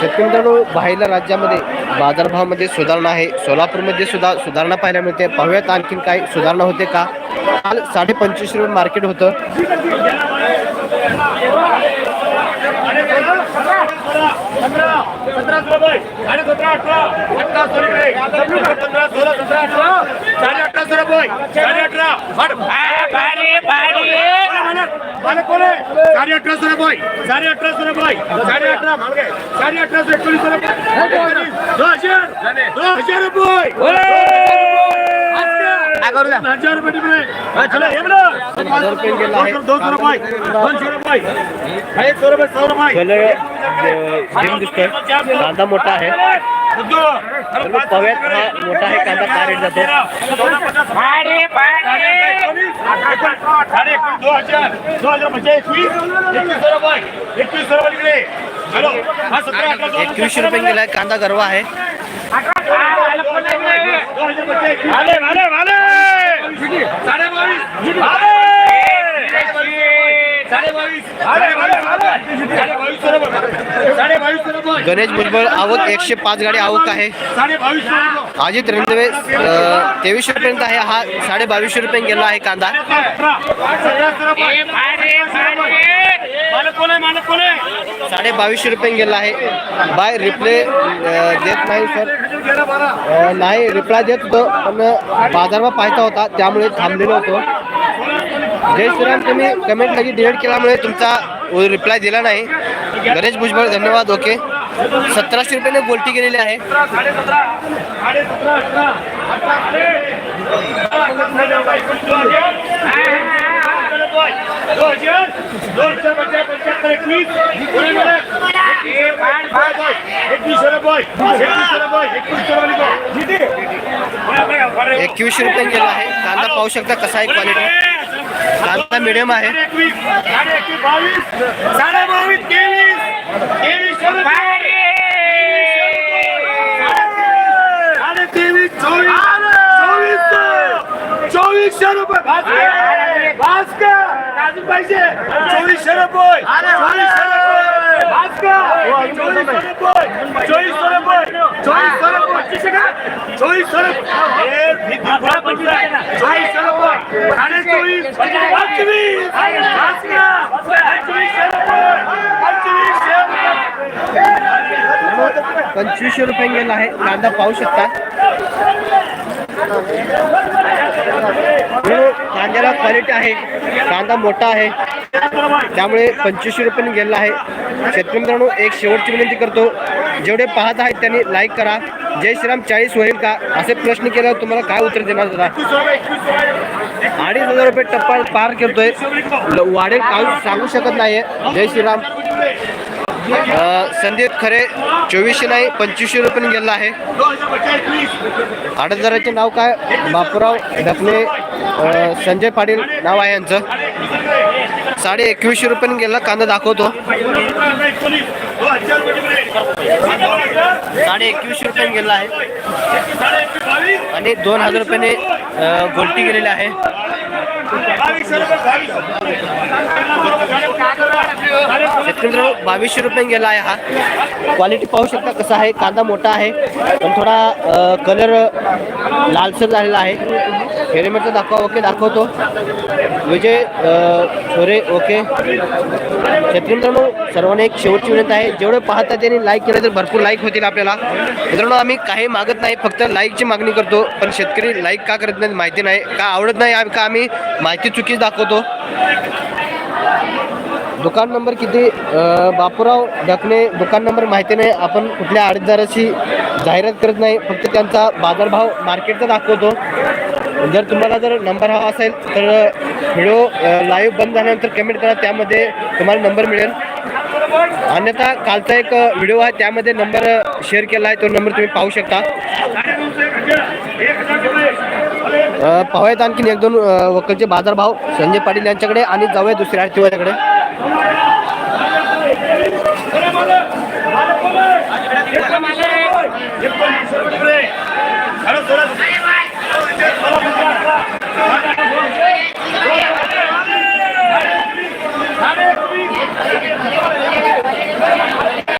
शेतकरी मित्रांनो बाहेरच्या राज्यामध्ये बाजारभावामध्ये सुधारणा आहे. सोलापूरमध्ये सुद्धा सुधारणा पाहायला मिळते. पाहूयात आणखीन काय सुधारणा होते का? काल साडे पंचवीस रुपये मार्केट होतं. सतरा सोळा बाय साडे सतरा अठरा अठरा सोळा पंधरा सोळा सतरा अठरा साडे अठरा सोळा बाय साडे अठरा मालक कोण आहे साडे अठरा सोळा बाय साडे अठरा सोळा बाय साडे अठरा मालक आहे. साडे अठरा सोळा एकोणीस सोळा दो हजार दो हजार रुपये हजार रुपये टिपणे चला हे म्हणा हजार रुपये गेला आहे. दोनशे रुपये दोनशे रुपये एक सौ रुपये सौ रुपये कलर जिम दिसतोय. कांदा मोठा आहे. पव्यात हा मोठा आहे कांदा का रेट जातो? एकवीसशे रुपये गेलाय कांदा गरवा आहे. गणेश भुजबळ आवक एकशे पाच गाडी आवक आहे. अजित रेल्वे तेवीसशे रुपयांत आहे. हा साडे बावीसशे रुपये गेला आहे कांदा. साडे बावीसशे रुपये गेला आहे. बाय रिप्ले देत नाही सर. नाही रिप्लाय देत होतो पण बाजारभाव पाहता होता त्यामुळे थांबलेलो होतो. जय श्रीराम तुम्ही कमेंट लगी डिलीट केल्यामुळे तुमचा रिप्लाय दिला नाही. गणेश भुजबळ धन्यवाद ओके सतराशे रुपयाने गोल्टी गेलेली आहे. एकवीसशे एकवीसशे रुपये गेला आहे. कांदा पाहू शकता कसा आहे क्वालिटी कांदा मिडियम आहे एकवीस साडे एकवीस बावीस साडे बावीस तेवीस तेवीसशे रुपये साडे तेवीस चोवीस चोवीस चोवीसशे रुपये भास्कर भास्कर अजून पाहिजे चोवीसशे रुपये चोवीसशे रुपये भास्कर चोवीसशे रुपये चोवीसशे रुपये चोवीसशे रुपये चोवीस पंचवीसशे रुपये गेला आहे. कांदा पाहू शकता. मित्रांनो, कांद्याला क्वालिटी आहे. कांदा मोठा आहे. त्यामुळे पंचवीसशे रुपये गेला आहे. शेतकरी मित्रांनो एक शेवटची विनंती करतो. जेवढे पाहत आहेत त्यांनी लाईक करा. जय श्रीराम चाळीस होईल का? असे प्रश्न केल्यावर तुम्हाला काय उत्तर देणार होता अडीच हजार रुपये टप्पा पार करतोय. वाढेल काय सांगू शकत नाही जय श्रीराम. संदीप खरे चोवीसशे नाही पंचवीसशे रुपये गेला आहे. आठ हजाराचे नाव काय? बापूराव ढकले संजय पाटील नाव आहे यांचं. साडे एकवीसशे रुपयाने गेला कांदा दाखवतो. साडे एकवीसशे रुपयाने गेला आहे. आणि दोन हजार रुपयाने अ, गोल्टी गेलेली आहे. बावीसशे रुपये गेला आहे हा. क्वालिटी पाहू शकता कसा आहे. कांदा मोठा आहे. पण थोडा कलर लालसर झालेला आहे. हेल्मेटचा दाखवा ओके दाखवतो. विजय सोरे ओके शेतकरी मित्रांनो सर्वांना एक शेवटची विनंती आहे. जेवढे पाहता त्यांनी लाईक केलं तर भरपूर लाईक होतील आपल्याला. मित्रांनो आम्ही काही मागत नाही फक्त लाईकची मागणी करतो. पण शेतकरी लाईक का करत नाही माहिती नाही. का आवडत नाही का आम्ही माहिती चुकीच दाखवतो. दुकान नंबर किती? बापूराव ढकणे दुकान नंबर माहिती नाही. आपण कुठल्या आडतदाराची जाहिरात करत नाही. फक्त त्यांचा बाजारभाव मार्केटचा दाखवतो. जर तुम्हाला जर नंबर हवा असेल तर व्हिडिओ लाईव्ह बंद झाल्यानंतर कमेंट करा त्यामध्ये तुम्हाला नंबर मिळेल. अन्यथा कालचा एक व्हिडिओ आहे त्यामध्ये नंबर शेअर केला आहे तो नंबर तुम्ही पाहू शकता. पाहूयात आणखीन एक दोन वकलचे बाजारभाव. संजय पाटील यांच्याकडे आणि जाऊया दुसऱ्या आरतीवाच्याकडे